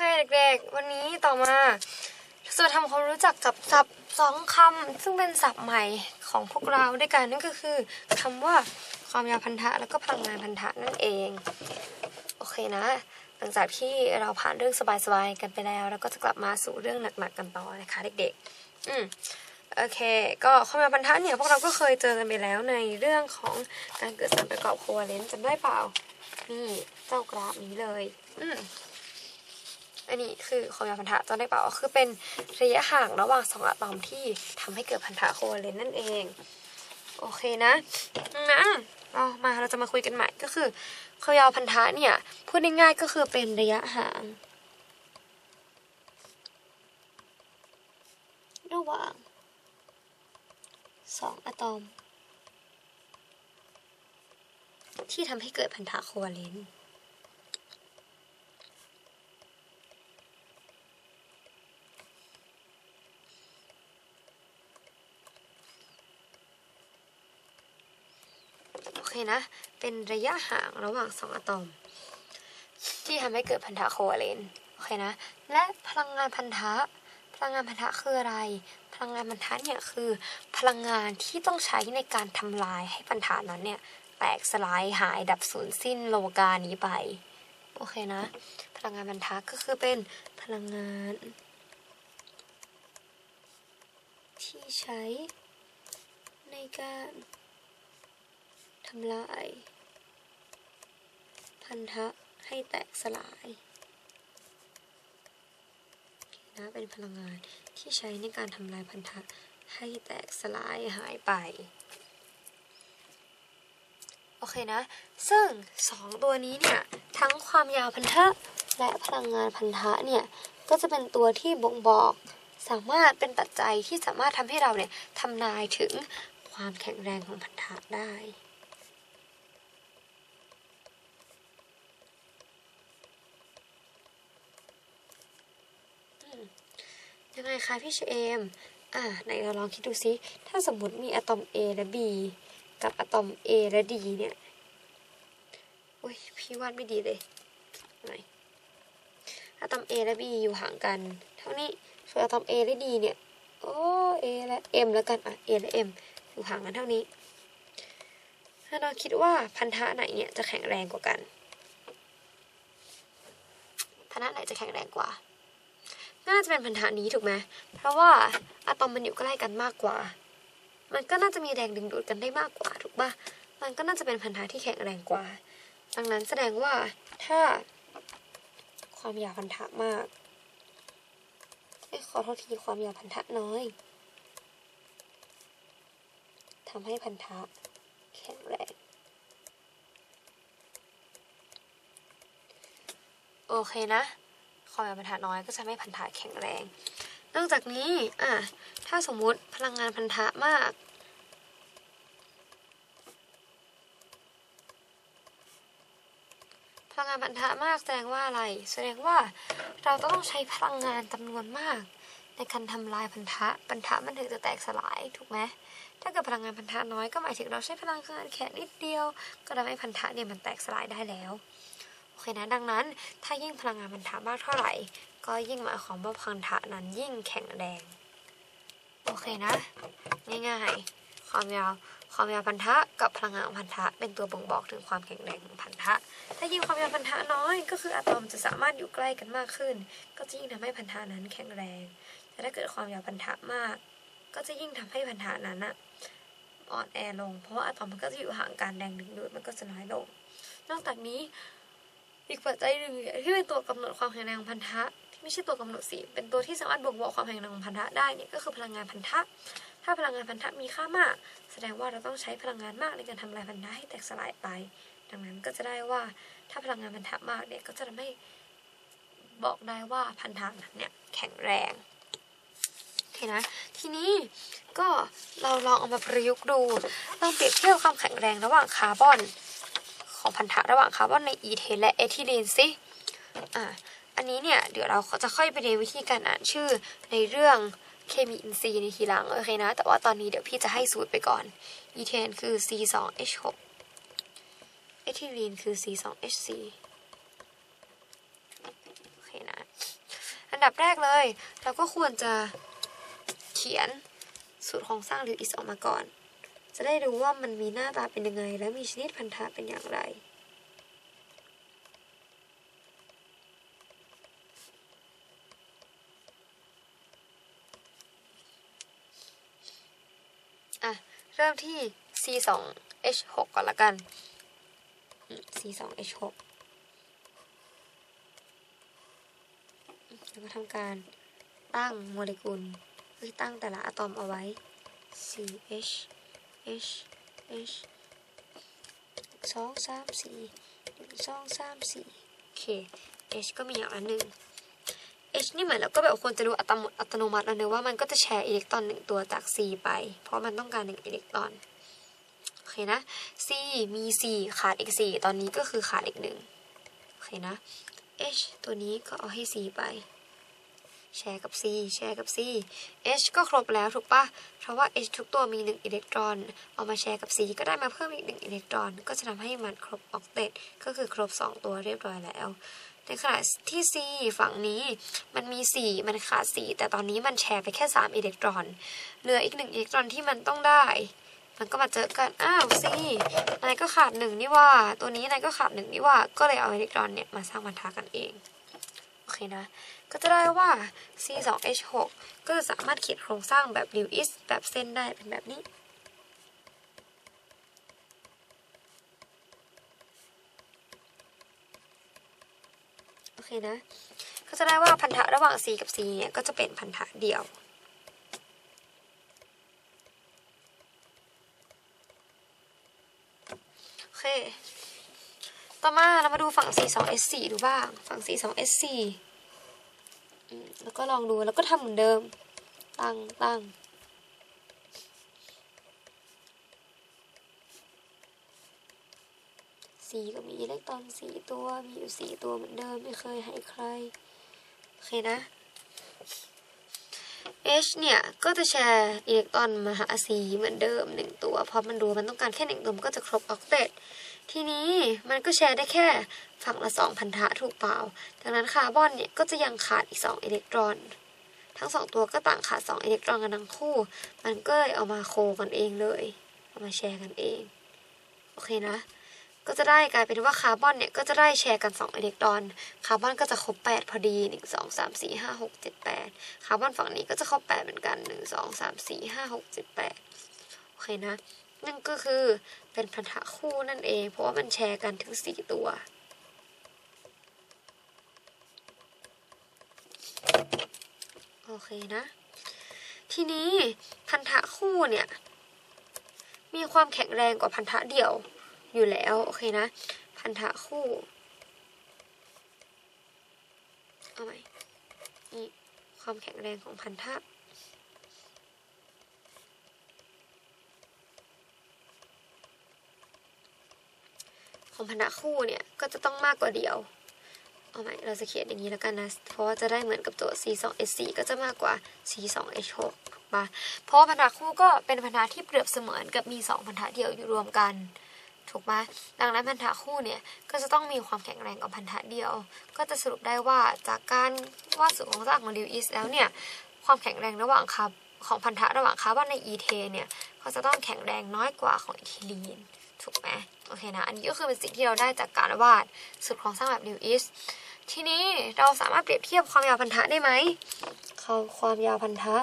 เคเด็กๆ วันนี้ต่อมาเราจะทำความรู้จักกับศัพท์สองคำซึ่งเป็นศัพท์ใหม่ของพวกเราด้วยกันนั่นก็คือคำว่าความยาวพันธะแล้วก็พลังงานพันธะนั่นเองโอเคนะ หลังจากที่เราผ่านเรื่องสบายๆกันไปแล้วแล้วก็จะกลับมาสู่เรื่องหนักๆกันต่อนะคะเด็กๆ อืมโอเค ก็ความยาวพันธะเนี่ยพวกเราก็เคยเจอกันไปแล้วในเรื่องของการเกิดสารประกอบโคเวเลนต์จำได้เปล่านี่เจ้ากราฟนี้เลย อืม อันนี้คือความยาวพันธะจำได้เปล่าคือเป็นระยะห่างระหว่างสองอะตอมที่ทำให้เกิดพันธะโคเวเลนต์นั่นเอง โอเคนะงั้นเรามาเราจะมาคุยกันใหม่ก็คือความยาวพันธะเนี่ยพูดง่ายๆก็คือเป็นระยะห่าง ระหว่างสองอะตอม ที่ทำให้เกิดพันธะโคเวเลนต์ เคนะ เป็นระยะห่างระหว่างสองอะตอม ที่ทำให้เกิดพันธะโคเวาเลนต์โอเคนะ และพลังงานพันธะพลังงานพันธะคืออะไร พลังงานพันธะเนี่ยคือพลังงานที่ต้องใช้ในการทำลายให้พันธะนั้นเนี่ยแตกสลายหายดับสูญสิ้นโลกานี้ไปโอเคนะ พลังงานพันธะก็คือเป็นพลังงาน ที่ใช้ในการ ทำลาย พันธะให้แตกสลายนะเป็นพลังงานที่ใช้ในการทำลายพันธะให้แตกสลายหายไป โอเคนะ ซึ่งสองตัวนี้เนี่ย ทั้งความยาวพันธะและพลังงานพันธะเนี่ย ก็จะเป็นตัวที่บ่งบอกสามารถเป็นปัจจัยที่สามารถทำให้เราเนี่ยทำนายถึงความแข็งแรงของพันธะได้ ยังไงคะพี่เชเอมอ่าไหนเราลองคิดดูซิ ถ้าสมมติมีอะตอม A และ B กับอะตอม A และ D เนี่ยอุ้ยพี่วาดไม่ดีเลยไหนอะตอม A และ B อยู่ห่างกัน เท่านี้ส่วนอะตอม A และ D เนี่ย โอ้ A และ M แล้วกันอะ A และ M อยู่ห่างกันเท่านี้ ถ้าเราคิดว่าพันธะไหนเนี่ยจะแข็งแรงกว่ากัน พันธะไหนจะแข็งแรงกว่า น่าจะเป็นพันธะนี้ถูกไหมเพราะว่าอะตอมมันอยู่ใกล้กันมากกว่า มันก็น่าจะมีแรงดึงดูดกันได้มากกว่าถูกปะมันก็น่าจะเป็นพันธะที่แข็งแรงกว่า ดังนั้นแสดงว่าถ้าความยาวพันธะมากเอ้ขอโทษทีความยาวพันธะน้อยทำให้พันธะแข็งแรง โอเคนะ ความยาวพันธะน้อยก็จะไม่พันธะแข็งแรง นอกจากนี้อะถ้าสมมุติพลังงานพันธะมาก พลังงานพันธะมากแสดงว่าอะไร แสดงว่าเราต้องใช้พลังงานจำนวนมาก ในการทำลายพันธะ พันธะมันถึงจะแตกสลายถูกไหมถ้าเกิดพลังงานพันธะน้อยก็หมายถึงเราใช้พลังงานแค่นิดเดียว ก็ทำให้พันธะเนี่ยมันแตกสลายได้แล้ว อเคนะดังนั้น ถ้ายิ่งพลังงานพันธะมากเท่าไหร่ ก็ยิ่งหมายความว่าพันธะนั้นยิ่งแข็งแรงโอเคนะ ง่ายๆความยาวความยาวพันธะกับพลังงานพันธะเป็นตัวบ่งบอกถึงความแข็งแรงของพันธะ ถ้ายิ่งความยาวพันธะน้อยก็คืออะตอมจะสามารถอยู่ใกล้กันมากขึ้น ก็จะยิ่งทำให้พันธะนั้นแข็งแรง แต่ถ้าเกิดความยาวพันธะมาก ก็จะยิ่งทำให้พันธะนั้นอะอ่อนแอลง เพราะว่าอะตอมมันก็จะอยู่ห่างกันแรงดึงดูดมันก็จะน้อยลง นอกจากนี้ อีกปัจจัยหนึ่งที่เป็นตัวกำหนดความแข็งแรงของพันธะที่ไม่ใช่ตัวกำหนดสิเป็นตัวที่สามารถบ่งบอกความแข็งแรงของพันธะได้เนี่ยก็คือพลังงานพันธะถ้าพลังงานพันธะมีค่ามาก แสดงว่าเราต้องใช้พลังงานมากในการทำลายพันธะให้แตกสลายไป ดังนั้นก็จะได้ว่าถ้าพลังงานพันธะมากเนี่ยก็จะทำให้บอกได้ว่าพันธะนั้นเนี่ยแข็งแรงโอเคนะทีนี้ก็เราลองเอามาประยุกต์ดูลองเปรียบเทียบความแข็งแรงระหว่างคาร์บอน ของพันธะระหว่างคาร์บอนในอีเทนและเอทิลีนสิอ่าอันนี้เนี่ยเดี๋ยวเราจะค่อยไปเรียนวิธีการอ่านชื่อในเรื่องเคมีอินทรีย์ในทีหลังโอเคนะ แต่ว่าตอนนี้เดี๋ยวพี่จะให้สูตรไปก่อน อีเทนคือ C2H6 เอทิลีนคือ C2H4 โอเคนะ อันดับแรกเลย เราก็ควรจะเขียนสูตรโครงสร้างลิวอิสออกมาก่อน จะได้รู้ว่ามันมีหน้าตาเป็นยังไง และมีชนิดพันธะเป็นอย่างไร อะ เริ่มที่ C2H6 ก่อนละกัน C2H6 แล้วก็ทำการตั้งโมเลกุลคือตั้งแต่ละอะตอมเอาไว้ CH H H สองสามสี่หนึ่งสองสามสี่โอเค H ก็มีอย่างละหนึ่ง H นี่เหมือนเราก็แบบควรจะรู้อัตโนอัตโนมัติแล้วเนอะว่ามันก็จะแชร์อิเล็กตรอนหนึ่งตัวจาก C ไป เพราะมันต้องการหนึ่งอิเล็กตรอนโอเคนะ C มี4ขาดอีก4ตอนนี้ก็คือขาดอีกหนึ่งโอเคนะ H ตัวนี้ก็เอาให้ C ไป แชร์กับ C แชร์กับ C H ก็ครบแล้วถูกปะเพราะว่า H ทุกตัวมี 1 อิเล็กตรอน เอามาแชร์กับ C ก็ได้มาเพิ่มอีก 1 อิเล็กตรอน ก็จะทำให้มันครบออกเตตก็คือครบ 2 ตัวเรียบร้อยแล้ว ในขณะที่ C ฝั่งนี้มันมี 4 มันขาด 4 แต่ตอนนี้มันแชร์ไปแค่ 3 อิเล็กตรอน เหลืออีก 1 อิเล็กตรอนที่มันต้องได้มันก็มาเจอกัน อ้าว C นายก็ขาด1นี่ว่า ตัวนี้นายก็ขาด1นี่ว่า ก็เลยเอาอิเล็กตรอนเนี่ยมาสร้างพันธะกันเอง อเคนะ ก็จะได้ว่า C2H6 ก็จะสามารถเขียนโครงสร้างแบบ Lewis แบบเส้นได้เป็นแบบนี้ โอเคนะ ก็จะได้ว่าพันธะระหว่าง C กับ C เนี่ย ก็จะเป็นพันธะเดียว โอเค ต่อมาเรามาดูฝั่ง C2S4 ดูบ้าง ฝั่ง C2S4 แล้วก็ลองดูแล้วก็ทำเหมือนเดิม ตั้งตั้งสีก็มีอิเล็กตรอนสี่ตัว มีอยู่สี่ตัวเหมือนเดิม ไม่เคยให้ใคร โอเคนะ H เนี่ย ก็จะแชร์อิเล็กตรอนมาหา C เหมือนเดิมหนึ่งตัว เพราะมันรู้มันต้องการแค่หนึ่งตัวมันก็จะครบออกเตต ทีนี้มันก็แชร์ได้แค่ฝั่งละสองพันธะถูกเปล่า ดังนั้นคาร์บอนเนี่ยก็จะยังขาดอีกสองอิเล็กตรอน ทั้งสองตัวก็ต่างขาดสองอิเล็กตรอนกันทั้งคู่ มันก็เลยเอามาโคกันเองเลย เอามาแชร์กันเอง โอเคนะ ก็จะได้กลายเป็นว่าคาร์บอนเนี่ยก็จะได้แชร์กัน 2 อิเล็กตรอน คาร์บอนก็จะครบ 8 พอดี 1 2 3 4 5 6 7 8 คาร์บอนฝั่งนี้ก็จะครบ 8 เหมือนกัน 1 2 3 4 5 6 7 8 โอเคนะ นั่นก็คือเป็นพันธะคู่นั่นเอง เพราะว่ามันแชร์กันถึง4ตัว โอเคนะ ทีนี้พันธะคู่เนี่ย มีความแข็งแรงกว่าพันธะเดี่ยวอยู่แล้ว โอเคนะ พันธะคู่เอาใหม่นี่ความแข็งแรงของพันธะ ของพันธะคู่เนี่ย ก็จะต้องมากกว่าเดียว เอาใหม่ เราจะเขียนอย่างนี้แล้วกันนะ เพราะว่าจะได้เหมือนกับตัว C2H4 ก็จะมากกว่า C2H6 ถูกปะเพราะพันธะคู่ก็เป็นพันธะที่เปรียบเสมือนกับมี 2 พันธะเดียวอยู่รวมกัน ถูกไหมดังนั้นพันธะคู่เนี่ย ก็จะต้องมีความแข็งแรงกว่าพันธะเดียว ก็จะสรุปได้ว่าจากการวาดสูตรโครงสร้างของลิวอิสแล้วเนี่ย ความแข็งแรงระหว่างคาร์บของพันธะระหว่างคาร์บอนในอีเทนเนี่ย ก็จะต้องแข็งแรงน้อยกว่าของอีทิลีน ถูกไหมโอเคนะ อันนี้ก็คือเป็นสิ่งที่เราได้จากการวาดสูตรโครงสร้างแบบลิวอิสทีนี้เราสามารถเปรียบเทียบความยาวพันธะได้ไหมเขาความยาวพันธะ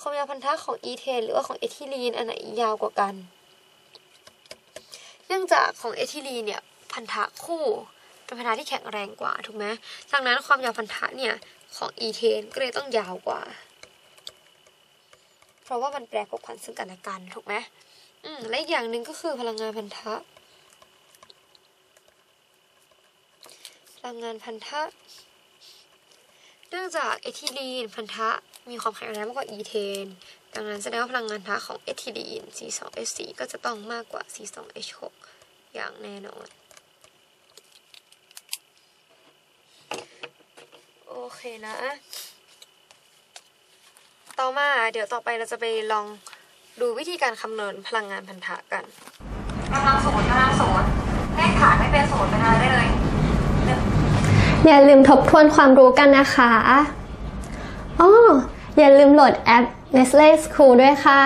ความยาวพันธะของอีเทนหรือว่าของเอทิลีนอันไหนยาวกว่ากัน เนื่องจากของเอทิลีนเนี่ยพันธะคู่เป็นพันธะที่แข็งแรงกว่าถูกไหมดังนั้นความยาวพันธะเนี่ยของอีเทนก็เลยต้องยาวกว่า เพราะว่ามันแปรผกผันซึ่งกันและกันถูกไหม อืมและอีกอย่างหนึ่งก็คือพลังงานพันธะ พลังงานพันธะ เนื่องจากเอทิลีนพันธะมีความแข็งแรงมากกว่าอีเทน ดังนั้นแสดงว่าพลังงานพันธะของเอทิลีน C2H4 ก็จะต้องมากกว่า C2H6 อย่างแน่นอนโอเคนะ ต่อมาเดี๋ยวต่อไปเราจะไปลอง ดูวิธีการคำนวณพลังงานพันธะกันกำลังศูนย์กำลังศูนย์เลขฐานไม่เป็นศูนย์เป็นอะไรได้เลยอย่าลืมทบทวนความรู้กันนะคะอ๋ออย่าลืมโหลดแอป Nestle School ด้วยค่ะ